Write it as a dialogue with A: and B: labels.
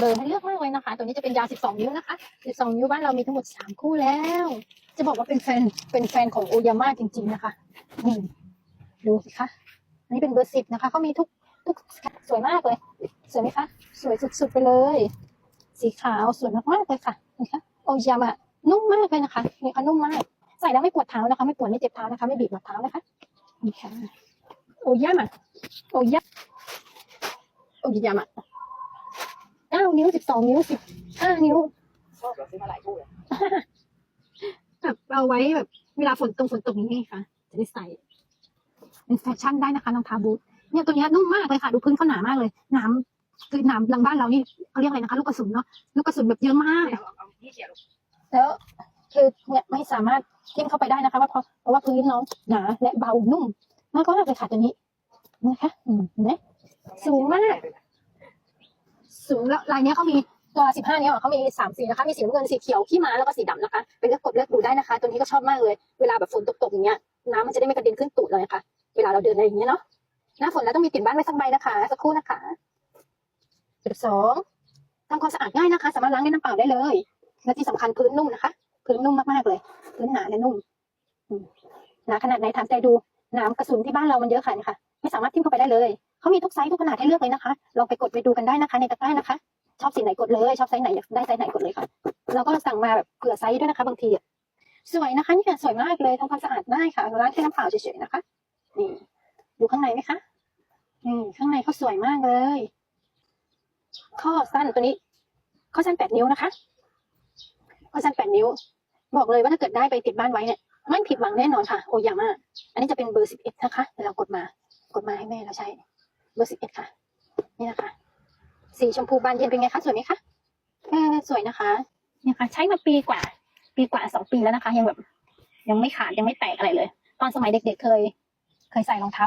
A: เบอร์ให้เลือกมากเลยนะคะ ตัวนี้จะเป็นยาว 12 นิ้วนะคะ 12 นิ้วบ้านเรามีทั้งหมด 3 คู่แล้ว จะบอกว่าเป็นแฟน เป็นแฟนของโอยาม่าจริง ๆ นะคะนี่ดูสิคะ อันนี้เป็นเบอร์ 10 นะคะ เขามีทุกทุกสวยมากเลย สวยไหมคะ สวยสุดๆไปเลย สีขาวสวยมากๆเลยค่ะนี่คะโอยาม่านุ่มมากเลยนะคะนี่ค่ะนุ่มมาก ใส่แล้วไม่ปวดเท้านะคะ ไม่ปวดไม่เจ็บเท้านะคะ ไม่บีบหลังเท้านะคะนี่ค่ะโอยาม่าโอยาโอยาม่า นิ้วสิบสองนิ้วสิบห้านิ้ว
B: ชอบเราซื้อมาหลายคู่เลย
A: แบบเอาไว้แบบ เวลาฝนตกฝนตกนี้ค่ะ จะได้ใส่เป็นแฟชั่นได้นะคะรองเท้าบูทเนี่ยตัวเนี้ยนุ่มมากเลยค่ะดูพื้นเขาหนามากเลยหนามคือหนามหลังบ้านเรานี่เขาเรียกอะไรนะคะ ลูกกระสุนเนาะลูกกระสุนแบบเยอะมาก
B: เอาเอาที่เขียน
A: แล้วคือเนี่ยไม่สามารถทิ้งเข้าไปได้นะคะว่าเพราะเพราะว่าพื้นน้องหนาและเบานุ่มมากก็เลยค่ะตัวนี้นะคะอืมเห็นไหมสูงมาก สูงแล้วลายนี้เขามีตัว15เนี้เขามีสามสีนะคะ มีสีน้ำเงิน สีเขียว ขี้ม้า แล้วก็สีดำนะคะ ไปเลือกกดเลือกดูได้นะคะ ตัวนี้ก็ชอบมากเลย เวลาแบบฝนตกๆอย่างเงี้ย น้ำมันจะได้ไม่กระเด็นขึ้นตูดเลยค่ะเวลาเราเดินอะไรอย่างเงี้ยเนาะ หน้าฝนแล้วต้องมีติดบ้านไว้สักใบนะคะ สักครู่นะคะจุดสองทำความสะอาดง่ายนะคะ สามารถล้างด้วยน้ำเปล่าได้เลย และที่สำคัญพื้นนุ่มนะคะ พื้นนุ่มมากๆเลย พื้นหนาและนุ่มหนาขนาดไหนถามใจดู น้ำกระสุนที่บ้านเรามันเยอะค่ะนี่ค่ะ ไม่สามารถทิ่มเข้าไปได้เลย เขามีทุกไซส์ทุกขนาดให้เลือกเลยนะคะลองไปกดไปดูกันได้นะคะ ในตะกร้านะคะ ชอบสีไหนกดเลยชอบไซส์ไหนอยากได้ไซส์ไหนกดเลยค่ะเราก็สั่งมาแบบเผื่อไซส์ด้วยนะคะ บางทีสวยนะคะนี่ค่ะสวยมากเลยทำความสะอาดได้ค่ะล้างแค่น้ำเปล่าเฉยๆนะคะนี่ดูข้างในไหมคะนี่ข้างในเขาสวยมากเลย ข้อสั้นตัวนี้ ข้อสั้นแปดนิ้วนะคะ ข้อสั้นแปดนิ้ว บอกเลยว่าถ้าเกิดได้ไปติดบ้านไว้เนี่ยไม่ผิดหวังแน่นอนค่ะ โอยามาอันนี้จะเป็นเบอร์สิบเอ็ดนะคะเดี๋ยวเรากดมากดมาให้แม่เราใช้ เบอร์สิบเอ็ดค่ะ นี่นะคะ สีชมพูบานเย็นเป็นไงคะ สวยไหมคะเออสวยนะคะนี่ค่ะ ใช้มาปีกว่า ปีกว่าสองปีแล้วนะคะ ยังแบบ ยังไม่ขาดยังไม่แตกอะไรเลย ตอนสมัยเด็กๆเคย เคยใส่รองเท้า